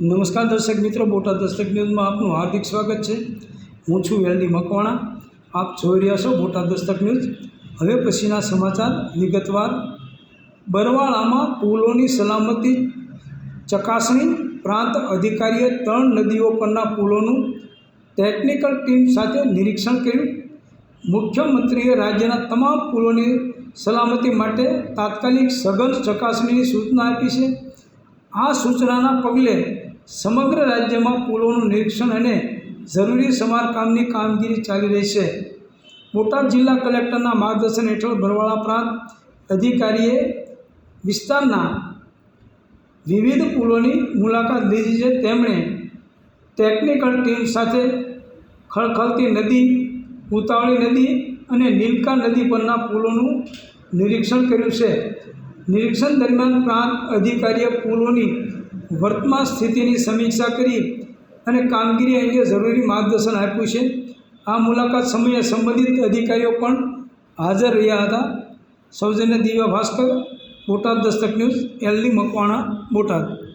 નમસ્કાર દર્શક મિત્રો, બોટાદ દસ્તક ન્યૂઝમાં આપનું હાર્દિક સ્વાગત છે. હું છું વેલડી મકવાણા. આપ જોઈ રહ્યા છો બોટાદ દસ્તક ન્યૂઝ. હવે પછીના સમાચાર વિગતવાર. બરવાળામાં પુલોની સલામતી ચકાસણી પ્રાંત અધિકારીએ ત્રણ નદીઓ પરના પુલોનું ટેકનિકલ ટીમ સાથે નિરીક્ષણ કર્યું. મુખ્યમંત્રીએ રાજ્યના તમામ પુલોની સલામતી માટે તાત્કાલિક સઘન ચકાસણીની સૂચના આપી છે. આ સૂચનાના પગલે સમગ્ર રાજ્યમાં પુલોનું નિરીક્ષણ અને જરૂરી સમારકામની કામગીરી ચાલી રહી છે. બોટાદ જિલ્લા કલેક્ટરના માર્ગદર્શન હેઠળ બરવાળા પ્રાંત અધિકારીએ વિસ્તારના વિવિધ પુલોની મુલાકાત લીધી છે. તેમણે ટેકનિકલ ટીમ સાથે ખળખળતી નદી, ઉતાવળી નદી અને નીલકા નદી પરના પુલોનું નિરીક્ષણ કર્યું છે. નિરીક્ષણ દરમિયાન પ્રાંત અધિકારીએ પુલોની વર્તમાન સ્થિતિની સમીક્ષા કરી અને કામગીરી અંગે જરૂરી માર્ગદર્શન આપ્યું છે. આ મુલાકાત સમયે સંબંધિત અધિકારીઓ પણ હાજર રહ્યા હતા. સૌજન્ય દિવ્યા ભાસ્કર, બોટાદ દસ્તક ન્યૂઝ, એલડી મકવાણા, બોટાદ.